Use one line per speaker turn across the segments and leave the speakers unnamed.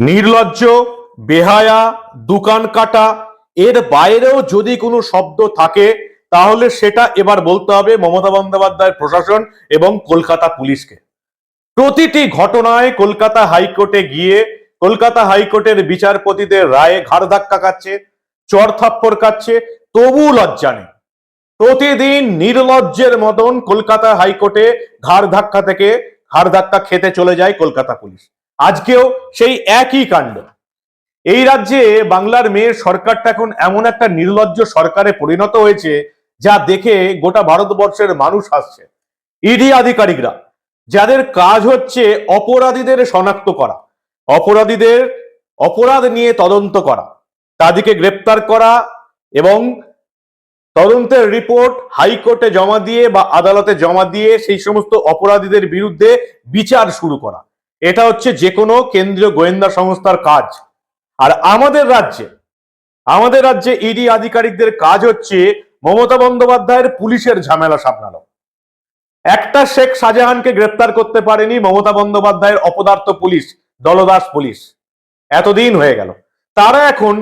নির্লজ্জ, বেহায়া, দোকান কাটা, এর বাইরেও যদি কোনো শব্দ থাকে, তাহলে সেটা এবার বলতে হবে মমতা বন্দ্যোপাধ্যায়ের প্রশাসন এবং কলকাতা পুলিশকে। প্রতিটি ঘটনায় কলকাতা হাইকোর্টে গিয়ে কলকাতা হাইকোর্টের বিচারপতিদের রায়ে ঘাড় ধাক্কা খাচ্ছে, চর থাপ্পড় খাচ্ছে, তবু লজ্জা নেই। প্রতিদিন নির্লজ্জের মতন কলকাতা হাইকোর্টে ঘাড় ধাক্কা থেকে ঘাড় ধাক্কা খেতে চলে যায় কলকাতা পুলিশ। আজকেও সেই একই কাণ্ড। এই রাজ্যে বাংলার মেয়ের সরকারটা এখন এমন একটা নির্লজ্জ সরকারে পরিণত হয়েছে, যা দেখে গোটা ভারতবর্ষের মানুষ আসছে ইডি আধিকারিকরা, যাদের কাজ হচ্ছে অপরাধীদের শনাক্ত করা, অপরাধীদের অপরাধ নিয়ে তদন্ত করা, তাদেরকে গ্রেপ্তার করা এবং তদন্তের রিপোর্ট হাইকোর্টে জমা দিয়ে বা আদালতে জমা দিয়ে সেই সমস্ত অপরাধীদের বিরুদ্ধে বিচার শুরু করা। এটা হচ্ছে যে কোনো কেন্দ্রীয় গোয়েন্দা সংস্থার কাজ। আর আমাদের রাজ্যে আমাদের রাজ্যে ইডি আধিকারিকদের কাজ হচ্ছে মমতা বন্দ্যোপাধ্যায়ের পুলিশের ঝামেলা সামলানো। একটা শেখ শাহজাহানকে গ্রেপ্তার করতে পারেনি মমতা বন্দ্যোপাধ্যায়ের অপদার্থ পুলিশ, দলদাস পুলিশ। এতদিন হয়ে গেল। তারা এখন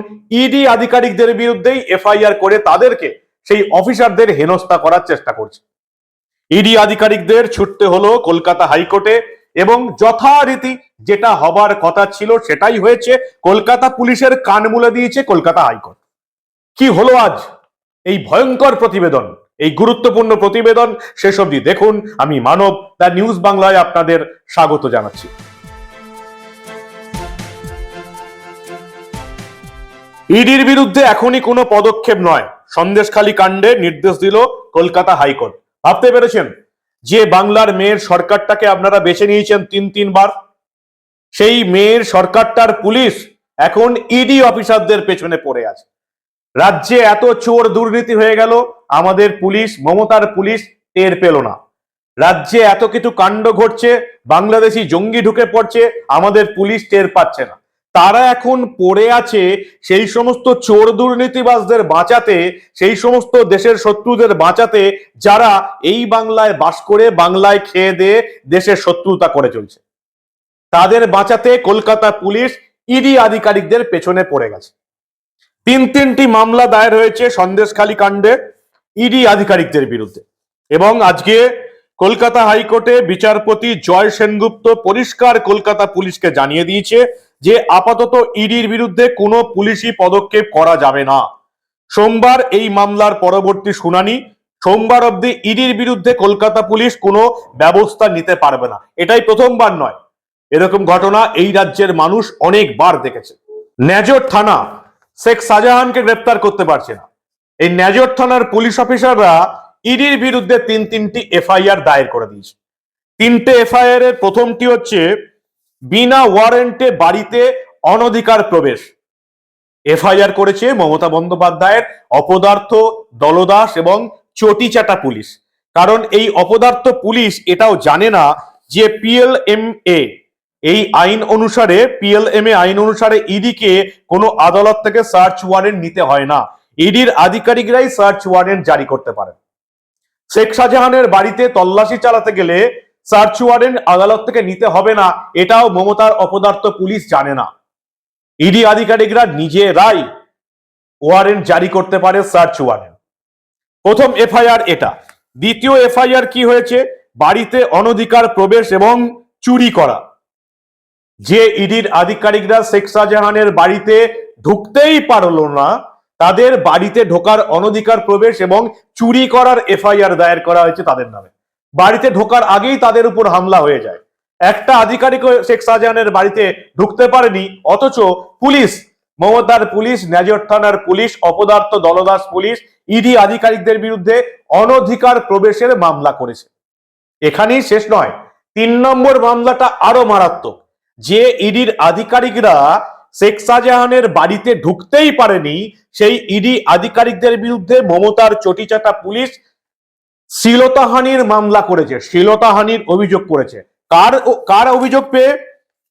ইডি আধিকারিকদের বিরুদ্ধেই এফআইআর করে তাদেরকে সেই অফিসারদের হেনস্থা করার চেষ্টা করছে। ইডি আধিকারিকদের ছুটতে হলো কলকাতা হাইকোর্টে এবং যথারীতি যেটা হবার কথা ছিল সেটাই হয়েছে। কলকাতা পুলিশের কান মুলে দিয়েছে কলকাতা হাইকোর্ট। কি হলো আজ? এই ভয়ঙ্কর প্রতিবেদন, এই গুরুত্বপূর্ণ প্রতিবেদন শেষ অবধি দেখুন। আমি মানব, দ্য নিউজ বাংলায় আপনাদের স্বাগত জানাচ্ছি। ইডির বিরুদ্ধে এখনই কোনো পদক্ষেপ নয়। সন্দেশখালী কাণ্ডে নির্দেশ দিল কলকাতা হাইকোর্ট। ভাবতে পেরেছেন? যে বাংলার মেয়ের সরকারটাকে আপনারা বেছে নিয়েছেন তিন, তিনবার, সেই মেয়ের সরকারটার পুলিশ এখন ইডি অফিসারদের পেছনে পড়ে আছে। রাজ্যে এত চোর দুর্নীতি হয়ে গেল, আমাদের পুলিশ, মমতার পুলিশ টের পেল না। রাজ্যে এত কিছু কাণ্ড ঘটছে, বাংলাদেশি জঙ্গি ঢুকে পড়ছে, আমাদের পুলিশ টের পাচ্ছে না। তারা এখন পড়ে আছে সেই সমস্ত চোর দুর্নীতিবাজদের বাঁচাতে, সেই সমস্ত দেশের শত্রুদের বাঁচাতে যারা এই বাংলায় বাস করে, বাংলায় খেয়ে দিয়ে দেশের শত্রুতা করে চলছে। তাদের বাঁচাতে কলকাতা পুলিশ, ইডি আধিকারিকদের পেছনে পড়ে গেছে। তিন তিনটি মামলা দায়ের হয়েছে সন্দেশখালী কাণ্ডে, ইডি আধিকারিকদের বিরুদ্ধে। এবং আজকে কলকাতা হাইকোর্টে বিচারপতি জয় সেনগুপ্ত পরিষ্কার কলকাতা পুলিশকে জানিয়ে দিয়েছে যে আপাতত ইডির বিরুদ্ধে কোনো পুলিশি পদক্ষেপ করা যাবে না। সোমবার এই মামলার পরবর্তী শুনানি, সোমবার অবধি ইডির বিরুদ্ধে কলকাতা পুলিশ কোনো ব্যবস্থা নিতে পারবে না। এটাই প্রথমবার নয়। এরকম ঘটনা এই রাজ্যের মানুষ অনেকবার দেখেছে। ন্যাজর থানা শেখ শাহজাহানকে গ্রেপ্তার করতে পারছে না। এই ন্যাজর থানার পুলিশ অফিসাররা ইডির বিরুদ্ধে তিন তিনটি এফআইআর দায়ের করে দিয়েছে। তিনটে এফআইআর এর প্রথমটি হচ্ছে বিনা ওয়ারেন্টে বাড়িতে অনধিকার প্রবেশ। এফআইআর করেছে মমতা বন্দ্যোপাধ্যায়ের অপদার্থ দলদাস এবং চটিচাটা পুলিশ। কারণ এই অপদার্থ পুলিশ এটাও জানে না যে পিএলএমএ এই আইন অনুসারে পিএলএমএ আইন অনুসারে ইডিকে কোনো আদালত থেকে সার্চ ওয়ারেন্ট নিতে হয় না। ইডির আধিকারিকরাই সার্চ ওয়ারেন্ট জারি করতে পারেন। শেখ শাহজাহানের বাড়িতে তল্লাশি চালাতে গেলে সার্চ ওয়ারেন্ট আদালত থেকে নিতে হবে না, এটাও মমতার অপদার্থ পুলিশ জানে না। ইডি আধিকারিকরা নিজেরাই ওয়ারেন্ট জারি করতে পারে সার্চ ওয়ারেন্ট। প্রথম এফআইআর এটা। দ্বিতীয় এফআইআর কি হয়েছে? বাড়িতে অনধিকার প্রবেশ এবং চুরি করা। যে ইডির আধিকারিকরা শেখ শাহজাহানের বাড়িতে ঢুকতেই পারল না, তাদের বাড়িতে ঢোকার অনধিকার প্রবেশ এবং চুরি করার এফআইআর দায়ের করা হয়েছে তাদের নামে। বাড়িতে ঢোকার আগেই তাদের উপর হামলা হয়ে যায়। একটা আধিকারিক শেখ শাহজাহানের বাড়িতে ঢুকতে পারেনি, অথচ পুলিশ মমতার পুলিশ নেজর থানার পুলিশ, অপদার্থ দলদাস পুলিশ, ইডি আধিকারিকদের বিরুদ্ধে অনধিকার প্রবেশের মামলা করেছে। এখানেই শেষ নয়, তিন নম্বর মামলাটা আরও মারাত্মক, যে ইডির আধিকারিকরা শেখ শাহজাহানের বাড়িতে ঢুকতেই পারেনি, সেই ইডি আধিকারিকদের বিরুদ্ধে মমতার চটিচাটা পুলিশ শ্লীলতাহানির মামলা করেছে, শ্লীলতাহানির অভিযোগ করেছে। কার কার অভিযোগ পেয়ে?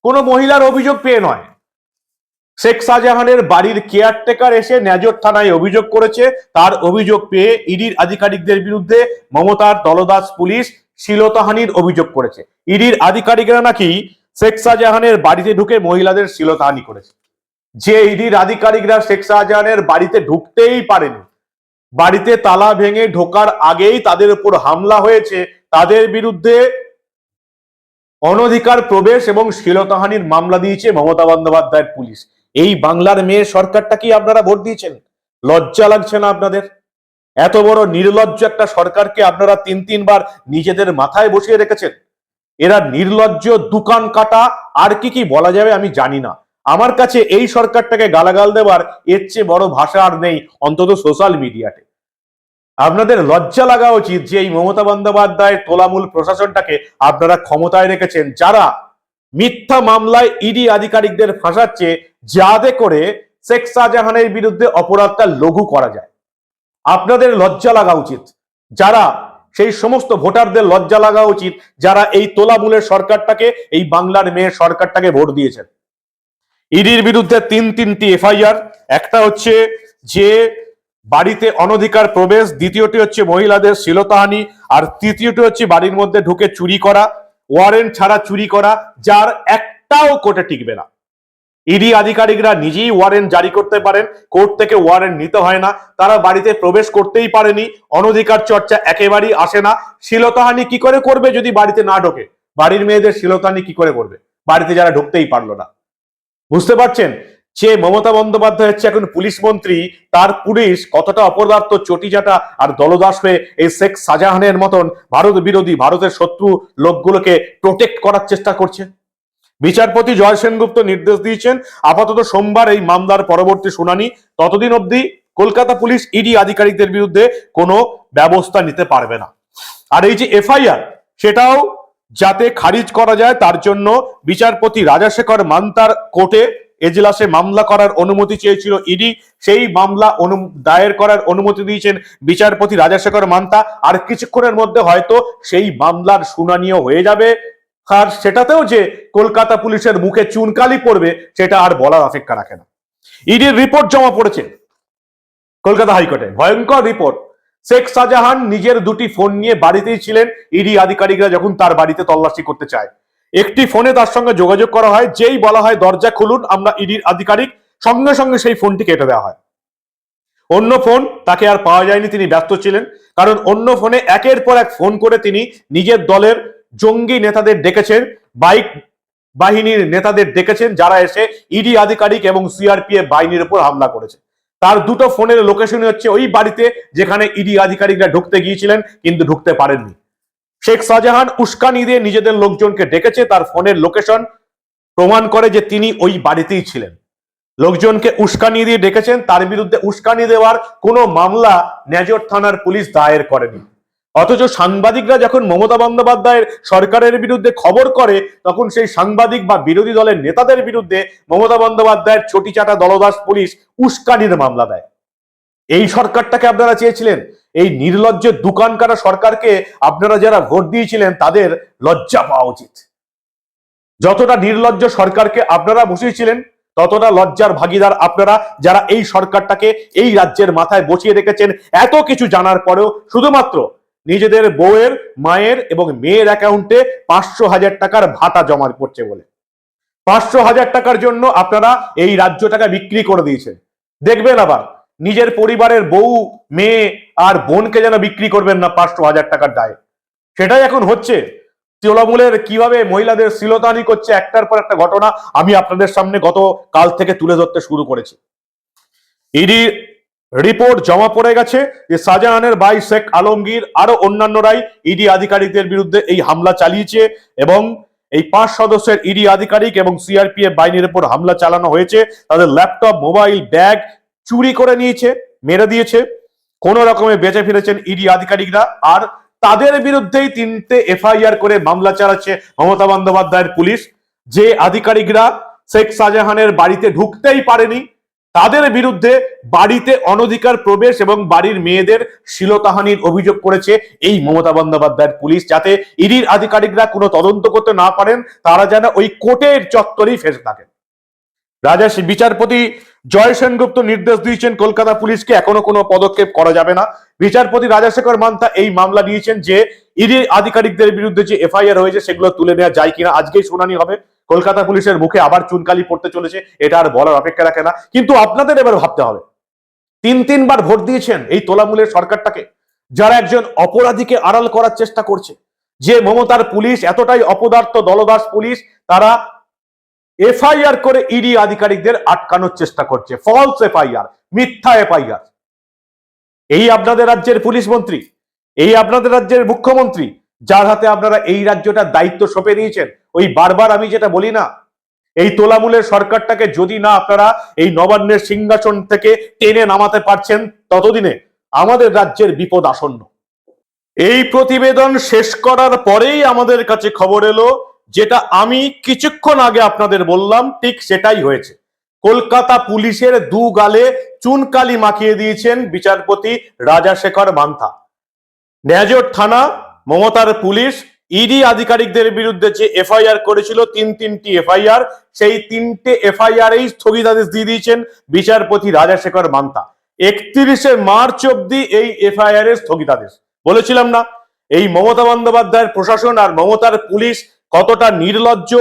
কোনো মহিলার অভিযোগ পেয়ে নয়। শেখ শাহজাহানের বাড়ির কেয়ারটেকার এসে নেজর থানায় অভিযোগ করেছে। তার অভিযোগ পেয়ে ইডির আধিকারিকদের বিরুদ্ধে মমতার দলদাস পুলিশ শ্লীলতাহানির অভিযোগ করেছে। ইডির আধিকারিকরা নাকি শেখ শাহজাহানের বাড়িতে ঢুকে মহিলাদের শিলতাহানি করেছে। যে ইডির আধিকারিকরা শেখ শাহজাহানের বাড়িতে ঢুকতেই পারেনি বাড়িতে তালা ভেঙে ঢোকার আগেই তাদের উপর হামলা হয়েছে। তাদের বিরুদ্ধে অনধিকার প্রবেশ এবং শ্লীলতাহানির মামলা দিয়েছে মমতা বন্দ্যোপাধ্যায়ের পুলিশ। এই বাংলার মেয়ে সরকারটা কি আপনারা ভোট দিয়েছেন? লজ্জা লাগছে না আপনাদের? এত বড় নির্লজ্জ একটা সরকারকে আপনারা তিন তিনবার নিজেদের মাথায় বসিয়ে রেখেছেন? এরা নির্লজ্জ দোকান কাটা, আর কি কি বলা যাবে আমি জানি না। আমার কাছে এই সরকারটাকে গালাগাল দেওয়ার এর চেয়ে বড় ভাষা আর নেই, অন্তত সোশ্যাল মিডিয়াতে আপনাদের লজ্জা লাগা উচিত যে এই মমতা বন্দ্যোপাধ্যায়ের তোলামূল প্রশাসনটাকে আপনারা ক্ষমতায় রেখেছেন, যারা মিথ্যা মামলায় ইডি আধিকারিকদের ফাঁসাচ্ছে যাতে করে শেখ শাহজাহানের বিরুদ্ধে অপরাধটা লঘু করা যায়। আপনাদের লজ্জা লাগা উচিত। যারা সেই সমস্ত ভোটারদের লজ্জা লাগা উচিত, যারা এই তোলামূলের সরকারটাকে, এই বাংলার মেয়ের সরকারটাকে ভোট দিয়েছেন। ইডির বিরুদ্ধে তিন তিনটি এফআইআর, একটা হচ্ছে যে বাড়িতে অনধিকার প্রবেশ, দ্বিতীয়টি হচ্ছে মহিলাদের শিলতাহানি আর তৃতীয়টি হচ্ছে বাড়ির মধ্যে ঢুকে চুরি করা, ওয়ারেন্ট ছাড়া চুরি করা, যার একটাও কোর্টে টিকবে না। ইডি আধিকারিকরা নিজেই ওয়ারেন্ট জারি করতে পারেন, কোর্ট থেকে ওয়ারেন্ট নিতে হয় না, তারা বাড়িতে প্রবেশ করতেই পারেনি, অনধিকার চর্চা একেবারেই আসে না। শিলতাহানি কি করে করবে যদি বাড়িতে না ঢোকে? বাড়ির মেয়েদের শিলতাহানি কি করে করবে? বাড়িতে যারা ঢুকতেই পারল না। বুঝতে পারছেন? যে মমতা বন্দ্যোপাধ্যায় হচ্ছে এখন পুলিশ মন্ত্রী, তার পুলিশ কতটা অপদার্থ চটিচাটা আর দলদাস হয়ে এই শেখ শাহজাহানের মতন ভারত বিরোধী, ভারতের শত্রু লোকগুলোকে প্রোটেক্ট করার চেষ্টা করছে? বিচারপতি জয় সেনগুপ্ত নির্দেশ দিয়েছেন, আপাতত সোমবার এই মামলার পরবর্তী শুনানি। ততদিন অবধি কলকাতা পুলিশ ইডি আধিকারিকদের বিরুদ্ধে কোনো ব্যবস্থা নিতে পারবে না। আর এই যে এফআইআর, সেটাও যাতে খারিজ করা যায়, তার জন্য বিচারপতি রাজাশেখর মান্তার কোর্টে এজলাসে মামলা করার অনুমতি চেয়েছিল ইডি। সেই মামলা দায়ের করার অনুমতি দিয়েছেন বিচারপতি রাজাশেখর মান্তা। আর কিছুক্ষণের মধ্যে হয়তো সেই মামলার শুনানিও হয়ে যাবে। আর সেটাতেও যে কলকাতা পুলিশের মুখে চুনকালি পড়বে, সেটা আর বলার অপেক্ষা রাখে না। ইডির রিপোর্ট জমা পড়েছে। কলকাতা হাইকোর্টে। ভয়ঙ্কর রিপোর্ট। শেখ শাহজাহান নিজের দুটি ফোন নিয়ে বাড়িতেই ছিলেন। ইডি আধিকারিকরা যখন তার বাড়িতে তল্লাশি করতে চায়। একটি ফোনে তার সঙ্গে যোগাযোগ করা হয়, যেই বলা হয়, দরজা খুলুন, আমরা ইডির আধিকারিক, সঙ্গে সঙ্গে সেই ফোনটি কেটে দেওয়া হয়। অন্য ফোন তাকে আর পাওয়া যায়নি, তিনি ব্যস্ত ছিলেন। কারণ অন্য ফোনে একের পর এক ফোন করে তিনি নিজের দলের জঙ্গি নেতাদের ডেকেছেন, বাইক বাহিনীর নেতাদের ডেকেছেন, যারা এসে ইডি আধিকারিক এবং সিআরপিএফ বাহিনীর উপর হামলা করেছে। তার দুটো ফোনের লোকেশন হচ্ছে ওই বাড়িতে যেখানে ইডি আধিকারিকরা ঢুকতে গিয়েছিলেন, কিন্তু ঢুকতে পারেননি। শেখ শাহজাহান উস্কানি দিয়ে নিজেদের লোকজনকে ডেকেছে, তার ফোনের লোকেশন প্রমাণ করে যে তিনি ওই বাড়িতেই ছিলেন। লোকজনকে উস্কানি দিয়ে ডেকেছেন, তার বিরুদ্ধে উস্কানি দেওয়ার কোনো মামলা ন্যাজর থানার পুলিশ দায়ের করেনি। অথচ সাংবাদিকরা যখন মমতা বন্দ্যোপাধ্যায়ের সরকারের বিরুদ্ধে খবর করে, তখন সেই সাংবাদিক বা বিরোধী দলের নেতাদের বিরুদ্ধে মমতা বন্দ্যোপাধ্যায়ের চটিচাটা দলদাস পুলিশ উস্কানির মামলা দেয়। এই সরকারটাকে আপনারা চেয়েছিলেন? এই নির্লজ্জ দোকান কাটা সরকারকে আপনারা যারা ভোট দিয়েছিলেন, তাদের লজ্জা পাওয়া উচিত। যতটা নির্লজ্জ সরকারকে আপনারা বসিয়েছিলেন, ততটা লজ্জার ভাগিদার আপনারা যারা এই সরকারটাকে এই রাজ্যের মাথায় বসিয়ে রেখেছেন, এত কিছু জানার পরেও শুধুমাত্র নিজেদের বউয়ের, মায়ের এবং মেয়ের অ্যাকাউন্টে পাঁচশো হাজার টাকার ভাতা জমা পড়ছে বলে। পাঁচশো হাজার টাকার জন্য আপনারা এই রাজ্যটাকে বিক্রি করে দিয়েছেন। দেখবেন আবার, নিজের পরিবারের বউ, মেয়ে আর বোনকে যেন বিক্রি করবেন না পাঁচশো হাজার টাকার দায়ে। সেটাই এখন হচ্ছে। তৃণমূলের কীভাবে মহিলাদের শিলতানি করছে একটার পর একটা ঘটনা আমি আপনাদের সামনে গত কাল থেকে তুলে ধরতে শুরু করেছি। ইডি রিপোর্ট জমা পড়ে গেছে যে শাহজাহানের ভাই শেখ আলমগীর আরও অন্যান্যরাই ইডি আধিকারিকদের বিরুদ্ধে এই হামলা চালিয়েছে এবং এই পাঁচ সদস্যের ইডি আধিকারিক এবং সিআরপিএফ বাহিনীর উপর হামলা চালানো হয়েছে। তাদের ল্যাপটপ, মোবাইল, ব্যাগ চুরি করে নিয়েছে, মেরে দিয়েছে। কোন রকমে বেঁচে ফিরেছেন ইডি আধিকারিকরা। আর তাদের বিরুদ্ধেই তিনটে এফআইআর করে মামলা চালাচ্ছে মমতা বন্দ্যোপাধ্যায়ের পুলিশ। যে আধিকারিকরা শেখ শাহজাহানের বাড়িতে ঢুকতেই পারেনি তাদের বিরুদ্ধে বাড়িতে অনধিকার প্রবেশ এবং বাড়ির মেয়েদের শিলতাহানির অভিযোগ করেছে এই মমতা বন্দ্যোপাধ্যায়ের পুলিশ। যাতে ইডির আধিকারিকরা কোনো তদন্ত করতে না পারেন, তারা যেন ওই কোর্টের চত্বরেই ফেসে থাকেন। রাজা বিচারপতি জয় সেনগুপ্ত নির্দেশ দিয়েছেন কলকাতা পুলিশকে। এখনও কোনো পদক্ষেপ করা যাবে না। বিচারপতি রাজাশেখর মান্তা এই মামলা নিয়েছেন যে, ইডি আধিকারিকদের বিরুদ্ধে যে এফআইআর হয়েছে সেগুলো তুলে নেওয়া যায় কিনা, আজকেই শুনানি হবে। কলকাতা পুলিশের মুখে আবার চুনকালি পড়তে চলেছে, এটা আর বলার অপেক্ষা রাখে না। কিন্তু আপনাদের এবার ভাবতে হবে। তিন, তিনবার ভোট দিয়েছেন এই তোলামূলের সরকারটাকে। যারা একজন অপরাধীকে আড়াল করার চেষ্টা করছে, যে মমতার পুলিশ, এতটাই অপদার্থ দলদাস পুলিশ, তারা এফআইআর করে ইডি আধিকারিকদের আটকানোর চেষ্টা করছে। ফলস এফআইআর মিথ্যা এফআইআর এই আপনাদের রাজ্যের পুলিশ মন্ত্রী, এই আপনাদের রাজ্যের মুখ্যমন্ত্রী, যার হাতে আপনারা এই রাজ্যটার দায়িত্ব সঁপে দিয়েছেন, ওই বারবার আমি যেটা বলি না, এই তোলামূলের সরকারটাকে যদি না আপনারা এই নবান্নের সিংহাসন থেকে টেনে নামাতে পারছেন, ততদিনে আমাদের রাজ্যের বিপদ আসন্ন। এই প্রতিবেদন শেষ করার পরেই আমাদের কাছে খবর এলো যেটা আমি কিছুক্ষণ আগে আপনাদের বললাম, ঠিক সেটাই হয়েছে। কলকাতা পুলিশের দু গালে চুনকালি মাখিয়ে দিয়েছেন বিচারপতি রাজাশেখর মান্থা। ন্যাজর থানা, মমতার পুলিশ ইডি আধিকারিকদের বিরুদ্ধে যে এফআইআর করেছিল, তিন তিনটি এফআইআর, সেই তিনটে এফআইআর এই স্থগিতাদেশ দিয়ে দিয়েছেন বিচারপতি রাজাশেখর মান্তা একত্রিশে মার্চ অব্দি এই এফআইআর এর স্থগিতাদেশ। বলেছিলাম না, এই মমতা বন্দ্যোপাধ্যায়ের প্রশাসন আর মমতার পুলিশ কতটা নির্লজ্জ,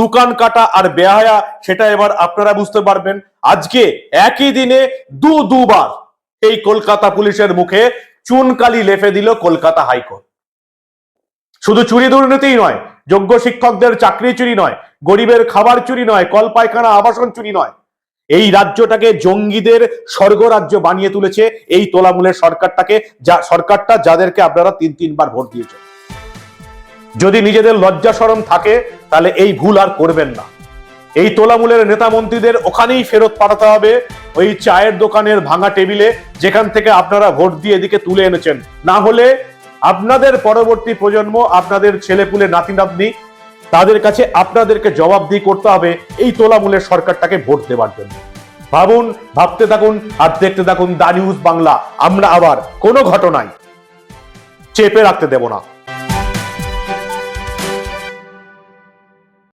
দোকান কাটা আর বেহায়া, সেটা এবার আপনারা বুঝতে পারবেন। আজকে একই দিনে দু, দুবার এই কলকাতা পুলিশের মুখে চুনকালি লেফে দিল কলকাতা হাইকোর্ট। শুধু চুরি দুর্নীতিই নয়, যোগ্য শিক্ষকদের চাকরি চুরি নয়, গরিবের খাবার চুরি নয় কল পায়খানা আবাসন চুরি নয়। এই রাজ্যটাকে জঙ্গিদের স্বর্গরাজ্য বানিয়ে তুলেছে এই তোলামূলের সরকারটাকে, যা সরকারটা যাদেরকে আপনারা তিন, তিনবার ভোট দিয়েছেন। যদি নিজেদের লজ্জা সরম থাকে, তাহলে এই ভুল আর করবেন না। এই তোলামূলের নেতা মন্ত্রীদের ওখানেই ফেরত পাঠাতে হবে। ওই চায়ের দোকানের ভাঙা টেবিলে যেখান থেকে আপনারা ভোট দিয়ে এদিকে তুলে এনেছেন। না হলে আপনাদের পরবর্তী প্রজন্ম, আপনাদের ছেলেপুলে নাতি নাতনি তাদের কাছে আপনাদেরকে জবাবদিহি করতে হবে এই তোলামূলের সরকারটাকে ভোট দেওয়ার জন্য। ভাবুন, ভাবতে থাকুন আর দেখতে থাকুন দা নিউজ বাংলা। আমরা আবার কোনো ঘটনায় চেপে রাখতে দেব না।